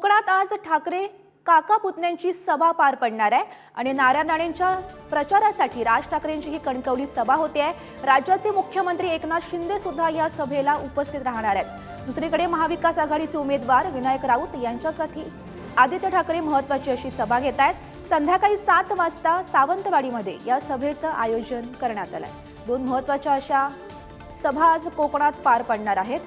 कोकणात आज ठाकरे काका पुतण्यांची सभा पार पडणार आहे आणि नारायण राणेंच्या प्रचारासाठी राज ठाकरेंची ही कणकवली सभा होते आहे. राज्याचे मुख्यमंत्री एकनाथ शिंदे सुद्धा या सभेला उपस्थित राहणार आहेत. दुसरीकडे महाविकास आघाडीचे उमेदवार विनायक राऊत यांच्यासाठी आदित्य ठाकरे महत्वाची अशी सभा घेत आहेत. संध्याकाळी सात वाजता सावंतवाडीमध्ये या सभेचं आयोजन करण्यात आलं आहे दोन महत्त्वाच्या अशा सभा आज कोकणात पार पडणार आहेत.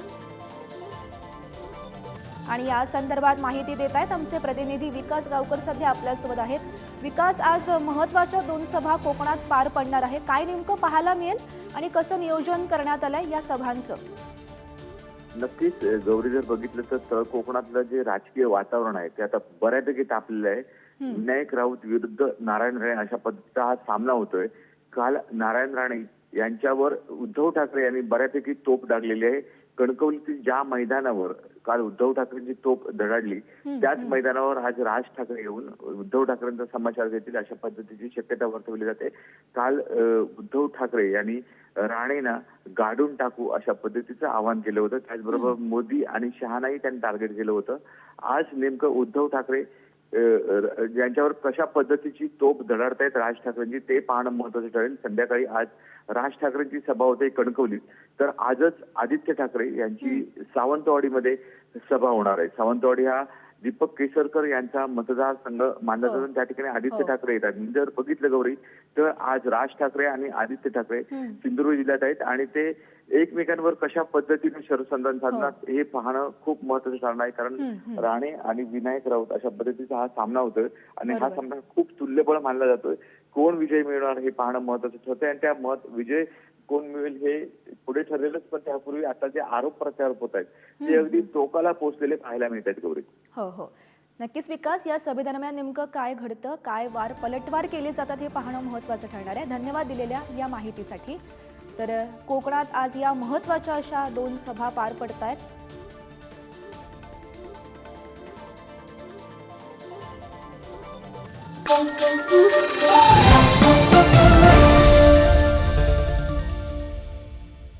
आणि या संदर्भात माहिती देत आहेत आमचे प्रतिनिधी विकास गावकर सध्या आपल्यासोबत आहेत. विकास आज महत्त्वाच्या दोन सभा कोकणात पार पडणार आहे. काय नेमकं पाहायला मिळेल आणि कसं नियोजन करण्यात आलंय या सभांचं? नक्कीच गौरी जर बघितलं तर तळ कोकणातलं जे राजकीय वातावरण आहे ते आता बऱ्यापैकी तापलेलं आहे. विनायक राऊत विरुद्ध नारायण राणे अशा पद्धतीचा हा सामना होतोय. काल नारायण राणे यांच्यावर उद्धव ठाकरे यांनी बऱ्यापैकी तोप डागलेली आहे. कणकवलीतील ज्या मैदानावर काल उद्धव ठाकरेंची तोप धडाडली त्याच. मैदानावर आज राज ठाकरे येऊन उद्धव ठाकरेंचा समाचार घेतील अशा पद्धतीची शक्यता वर्तवली जाते. काल उद्धव ठाकरे यांनी राणेंना गाडून टाकू अशा पद्धतीचं आवाहन केलं होतं. त्याचबरोबर मोदी आणि शहानाही त्यांनी टार्गेट केलं होतं. आज नेमकं उद्धव ठाकरे अ, र- यांच्यावर कशा पद्धतीची तोप धडाडतायत राज ठाकरेंची ते पाहणं महत्वाचं ठरेल. संध्याकाळी आज राज ठाकरेंची सभा होते कणकवलीत तर आजच आदित्य ठाकरे यांची सावंतवाडीमध्ये सभा होणार आहे. सावंतवाडी हा दीपक केसरकर यांचा मतदारसंघ मानला हो. जातो आणि त्या ठिकाणी आदित्य हो. ठाकरे येतात मी जर बघितलं गौरी तर आज राज ठाकरे आणि आदित्य ठाकरे हं. सिंधुदुर्ग जिल्ह्यात आहेत आणि ते एकमेकांवर कशा पद्धतीने शरसंधान साधणार हे पाहणं खूप महत्वाचं ठरणार आहे कारण हं, हं. राणे आणि विनायक राऊत अशा पद्धतीचा हा सामना होतोय आणि हा. सामना खूप तुल्यबळ मानला जातोय कोण विजय मिळणार हे पाहणं महत्वाचं ठरतंय आणि त्या मत विजय कोण मिळेल हे पुढे ठरलेलंच पण त्यापूर्वी आता जे आरोप प्रत्यारोप होत आहेत ते अगदी टोकाला पोहोचलेले पाहायला मिळत आहेत गौरी. हो हो. नक्कीच विकास या सभेदरम्यान नेमकं काय घडतं काय वार पलटवार केले जातात हे पाहणं महत्त्वाचं ठरणार आहे. धन्यवाद दिलेल्या या माहितीसाठी. तर कोकणात आज या महत्त्वाच्या अशा दोन सभा पार पडत आहेत